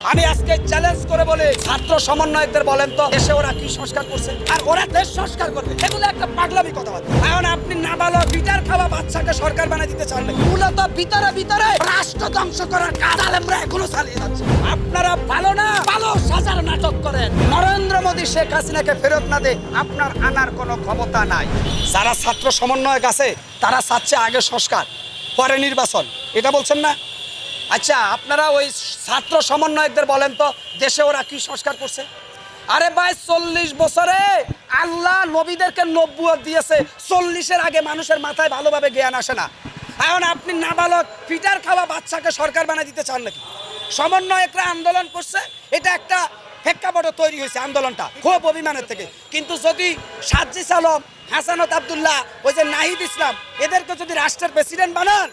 আমি আজকে চ্যালেঞ্জ করে বলে, ছাত্র সমন্বয়কদের বলেন তো, দেশে ওরা কি সংস্কার করছে? আর ওরা দেশ সংস্কার করবে। এগুলো একটা পাগলামি কথাবার্তা এখন আপনি না নাবালক বিটার খাওয়া বাচ্চাকে সরকার বানিয়ে দিতে চান মূলত ভিতরে ভিতরে রাষ্ট্র ধ্বংস করার কাজ আলেমরা এখনও চালিয়ে যাচ্ছে। আপনারা ভালো না? ভালো সাজার নাটক করেন। নরেন্দ্র মোদী, শেখ হাসিনাকে ফেরত না দে, আপনার আনার কোনো ক্ষমতা নাই। যারা ছাত্র সমন্বয়ক আছে, তারা চাচ্ছে আগে সংস্কার, পরে নির্বাচন। এটা বলছেন না? আচ্ছা আপনারা ওই ছাত্র সমন্বয়কদের বলেন তো, দেশে ওরা কি সংস্কার করছে? আরে ভাই, চল্লিশ বছরে আল্লাহ নবীদেরকে নব্বুয় দিয়েছে। চল্লিশের আগে মানুষের মাথায় ভালোভাবে জ্ঞান আসে না। এখন আপনি নাবালক ফিটার খাওয়া বাচ্চাকে সরকার বানিয়ে দিতে চান নাকি? সমন্বয়করা আন্দোলন করছে, এটা একটা প্রেক্ষাপট তৈরি হয়েছে আন্দোলনটা, খুব অভিমানের থেকে। কিন্তু যদি সাজ্জিস আলম, হাসানত আবদুল্লাহ, ওই যে নাহিদ ইসলাম, এদেরকে যদি রাষ্ট্রের প্রেসিডেন্ট বানান,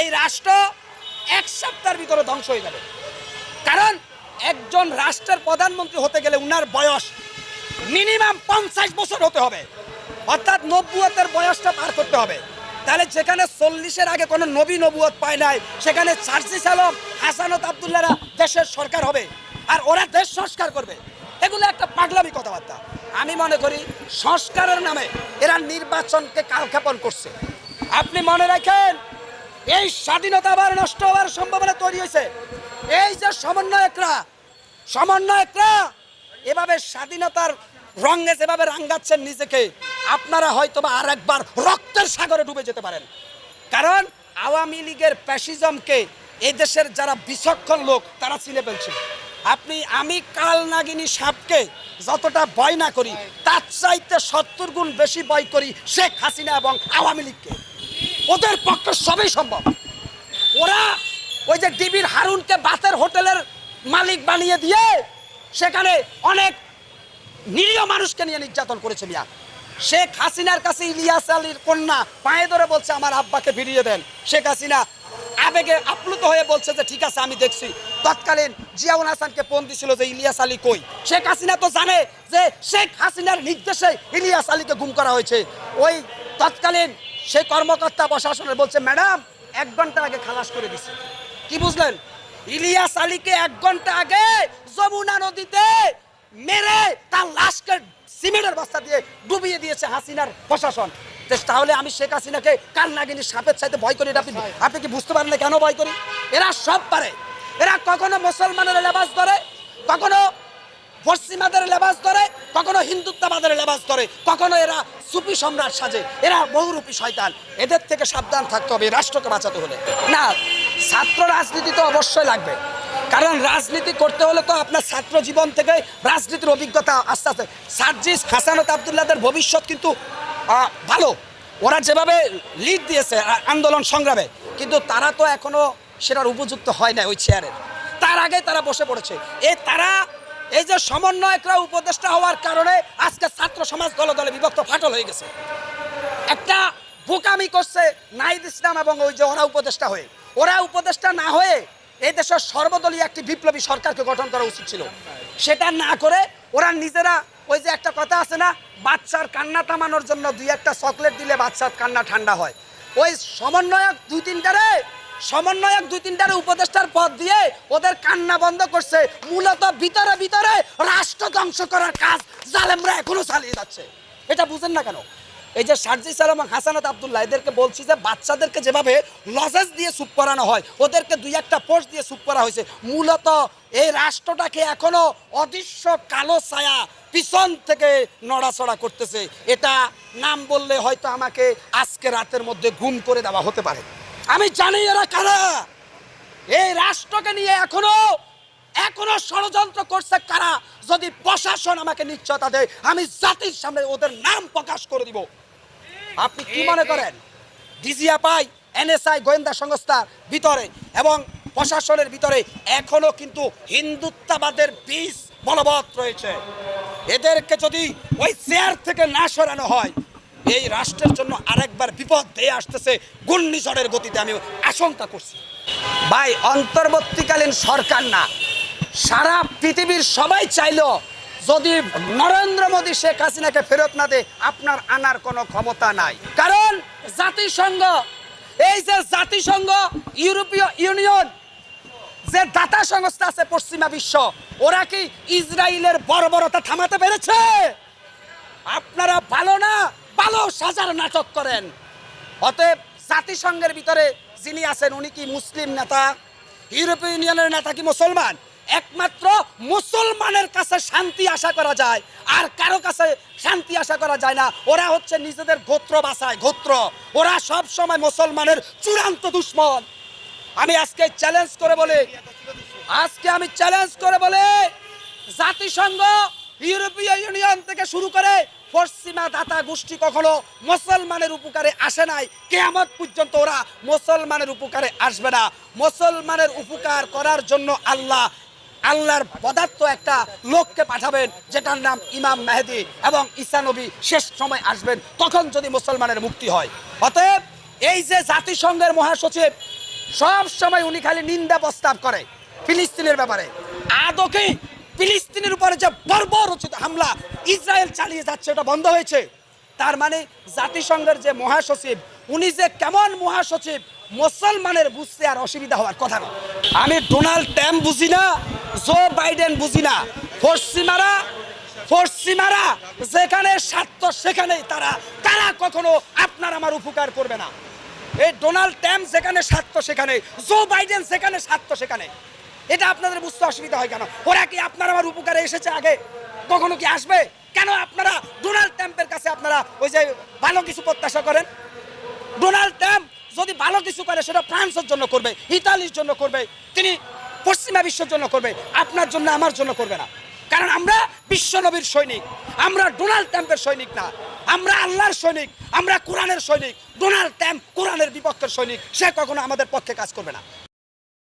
এই রাষ্ট্র এক সপ্তাহের ভিতরে ধ্বংস হয়ে যাবে। কারণ একজন রাষ্ট্রের প্রধানমন্ত্রী হতে গেলে উনার বয়স মিনিমাম পঞ্চাশ বছর হতে হবে। অর্থাৎ নব্বুয়তের বয়সটা পার করতে হবে। তাহলে যেখানে চল্লিশের আগে কোনো নবী নবুয়ত পায় নাই, সেখানে সার্জিস আলম হাসানত আবদুল্লারা দেশের সরকার হবে আর ওরা দেশ সংস্কার করবে। এগুলো একটা পাগলামি কথাবার্তা। আমি মনে করি সংস্কারের নামে এরা নির্বাচনকে কালক্ষেপণ করছে। আপনি মনে রাখেন এই স্বাধীনতা আবার নষ্ট হওয়ার সম্ভাবনা তৈরি হয়েছে। এই যে সমন্বয়করা সমন্বয়করা এভাবে স্বাধীনতার রঙে যেভাবে রাঙ্গাচ্ছেন নিজেকে, আপনারা হয়তো বা আর একবার রক্তের সাগরে ডুবে যেতে পারেন। কারণ আওয়ামী লীগের প্যাসিজমকে এই দেশের যারা বিচক্ষণ লোক, তারা চিনে ফেলছে। আপনি, আমি কাল নাগিনী সাপকে যতটা ভয় না করি, তার চাইতে সত্তর গুণ বেশি ভয় করি শেখ হাসিনা এবং আওয়ামী লীগকে। ওদের পক্ষে সবই সম্ভব। ওরা ওই যে ডিবির হারুনকে বাতের হোটেলের মালিক বানিয়ে দিয়ে সেখানে অনেক নিরীহ মানুষকে নিয়ে নির্যাতন করেছে মিয়া। শেখ হাসিনার কাছে ইলিয়াস আলীর কন্যা পায়ে ধরে বলছে, আমার আব্বাকে ফিরিয়ে দেন। শেখ হাসিনা আবেগে আপ্লুত হয়ে বলছে যে, ঠিক আছে, আমি দেখছি। তৎকালীন জিয়াউল হাসানকে ফোন দিছিল যে, ইলিয়াস আলী কই? শেখ হাসিনা তো জানে যে, শেখ হাসিনার নির্দেশে ইলিয়াস আলীকে গুম করা হয়েছে। ওই তৎকালীন সেই কর্মকর্তা প্রশাসনের বলছে, ম্যাডাম, এক ঘণ্টা আগে খালাস করে দিছে। কি বুঝলেন? ইলিয়াস আলীকে এক ঘণ্টা আগে যমুনা নদীতে মেরে তার লাশকে সিমেন্টের বস্তা দিয়ে ডুবিয়ে দিয়েছে হাসিনার প্রশাসন। তাহলে আমি শেখ হাসিনাকে কাল নাগিনি সাপের চাইতে ভয় করি? আপনি আপনি কি বুঝতে পারেন না কেন ভয় করি? এরা সব পারে। এরা কখনো মুসলমানের লেবাস ধরে, কখনো পশ্চিমাদের লেবাস ধরে, কখনো হিন্দুত্ববাদের লেবাস ধরে, কখনো এরা সুপি সম্রাট সাজে, এরা বহুরূপী শয়তান। এদের থেকে সাবধান থাকতে হবে রাষ্ট্রকে বাঁচাতে হলে। না, ছাত্র রাজনীতি তো অবশ্যই লাগবে। কারণ রাজনীতি করতে হলে তো আপনার ছাত্র জীবন থেকে রাজনীতির অভিজ্ঞতা আস্তে আস্তে। সার্জিস হাসানত আবদুল্লাদের ভবিষ্যৎ কিন্তু ভালো। ওরা যেভাবে লিড দিয়েছে আন্দোলন সংগ্রামে, কিন্তু তারা তো এখনও সেটার উপযুক্ত হয় না ওই চেয়ারের তার আগে তারা বসে পড়েছে। এ, তারা এই যে সমন্বয়করা উপদেষ্টা হওয়ার কারণে আজকে ছাত্র সমাজ দলে দলে বিভক্ত ফাটল হয়ে গেছে। একটা বোকামি করছে নাইদ ইসলাম এবং ওই যে ওরা উপদেষ্টা হয়ে। ওরা উপদেষ্টা না হয়ে এই দেশের সর্বদলীয় একটি বিপ্লবী সরকারকে গঠন করা উচিত ছিল। সেটা না করে ওরা নিজেরা ওই যে একটা কথা আছে না, বাচ্চার কান্না থামানোর জন্য দুই একটা চকলেট দিলে বাচ্চার কান্না ঠান্ডা হয়। ওই সমন্বয়ক দুই তিনটারে সমন্বয়ক দুই তিনটার উপদেষ্টার পদ দিয়ে ওদের কান্না বন্ধ করছে। মূলত ভিতরে ভিতরে রাষ্ট্র ধ্বংস করার কাজ জালেমরা এখনও চালিয়ে যাচ্ছে। এটা বুঝেন না কেন? এই যে সার্জিস এবং হাসানাত আবদুল্লাহ, এদেরকে বলছি যে বাচ্চাদেরকে যেভাবে লজেস দিয়ে সুপ করানো হয়, ওদেরকে দুই একটা পোস্ট দিয়ে সুপ করা হয়েছে। মূলত এই রাষ্ট্রটাকে এখনও অদৃশ্য কালো ছায়া পিছন থেকে নড়াচড়া করতেছে। এটা নাম বললে হয়তো আমাকে আজকে রাতের মধ্যে গুম করে দেওয়া হতে পারে। আমি জানি এরা কারা। এই রাষ্ট্রকে নিয়ে এখনও এখনও ষড়যন্ত্র করছে কারা? যদি প্রশাসন আমাকে নিশ্চয়তা দেয় আমি জাতির সামনে ওদের নাম প্রকাশ করে দিব। আপনি কি মনে করেন? ডিজিএফআই এনএসআই গোয়েন্দা সংস্থার ভিতরে এবং প্রশাসনের ভিতরে এখনও কিন্তু হিন্দুত্ববাদের বীজ বলবৎ রয়েছে। এদেরকে যদি ওই চেয়ার থেকে না সরানো হয় এই রাষ্ট্রের জন্য আরেকবার বিপদ দিয়ে আসতেছে, ঘূর্ণিঝড়ের গতিতে আমি আশঙ্কা করছি। ভাই, অন্তর্বর্তীকালীন সরকার না। সারা পৃথিবীর সবাই চাইলো, যদি নরেন্দ্র মোদী, শেখ হাসিনাকে ফেরত না দেয়, আপনার আনার কোনো ক্ষমতা নাই। কারণ জাতিসংঘ, এই যে জাতিসংঘ, ইউরোপীয় ইউনিয়ন, যে দাতা সংস্থা আছে পশ্চিমা বিশ্ব, ওরা কি ইসরায়েলের বর্বরতা থামাতে পেরেছে? আপনারা ভালো না? ভালো সাজার নাটক করেন। অতএব জাতিসংঘের ভিতরে যিনি আছেন, উনি কি মুসলিম নেতা? ইউরোপীয় ইউনিয়নের নেতা কি মুসলমান? একমাত্র মুসলমানের কাছে শান্তি আশা করা যায়, আর কারও কাছে শান্তি আশা করা যায় না। ওরা হচ্ছে নিজেদের গোত্র বাসায় গোত্র। ওরা সব সময় মুসলমানের চূড়ান্ত দুশ্মন। আমি আজকে চ্যালেঞ্জ করে বলে, আজকে আমি চ্যালেঞ্জ করে বলে, জাতিসংঘ ইউরোপীয় ইউনিয়ন থেকে শুরু করে পশ্চিমা দাতা গোষ্ঠী কখনো মুসলমানের উপকারে আসে নাই। কেয়ামত পর্যন্ত ওরা মুসলমানের উপকারে আসবে না। মুসলমানের উপকার করার জন্য আল্লাহ, আল্লাহর পদার্থ একটা লোককে পাঠাবেন, যেটার নাম ইমাম মেহেদি এবং ঈসা নবী শেষ সময় আসবেন, তখন যদি মুসলমানের মুক্তি হয়। অতএব এই যে জাতিসংঘের মহাসচিব, সব সময় উনি খালি নিন্দা প্রস্তাব করে, ফিলিস্তিনের ব্যাপারে। আদৌ কি ফিলিস্তিনের উপরে যে বর্বরচিত হামলা ইসরায়েল চালিয়ে যাচ্ছে, এটা বন্ধ হয়েছে। তার মানে জাতিসংঘের যে মহাসচিব, উনি যে কেমন মহাসচিব, মুসলমানের বুঝতে আর অসুবিধা হওয়ার কথা না। আমি ডোনাল্ড ট্যাম্প বুঝি না, জো বাইডেন বুঝি না। পশ্চিমারা পশ্চিমারা যেখানে স্বার্থ, সেখানেই তারা তারা কখনো আপনার আমার উপকার করবে না। এই ডোনাল্ড ট্যাম্প যেখানে স্বার্থ, সেখানে, জো বাইডেন সেখানে স্বার্থ, সেখানে। এটা আপনাদের বুঝতে অসুবিধা হয় কেন? ওরা কি আপনার আমার উপকারে এসেছে আগে? কখনো কি আসবে? কেন আপনারা ডোনাল্ড ট্যাম্পের কাছে আপনারা ওই যে ভালো কিছু প্রত্যাশা করেন? ডোনাল্ড ট্রাম্প যদি ভালো কিছু করে, সেটা ফ্রান্সের জন্য করবে, ইতালির জন্য করবে, তিনি পশ্চিমা বিশ্বের জন্য করবে, আপনার জন্য, আমার জন্য করবে না। কারণ আমরা বিশ্বনবীর সৈনিক, আমরা ডোনাল্ড ট্রাম্পের সৈনিক না, আমরা আল্লাহর সৈনিক, আমরা কোরআনের সৈনিক, ডোনাল্ড ট্রাম্প কোরআনের বিপক্ষের সৈনিক, সে কখনো আমাদের পক্ষে কাজ করবে না।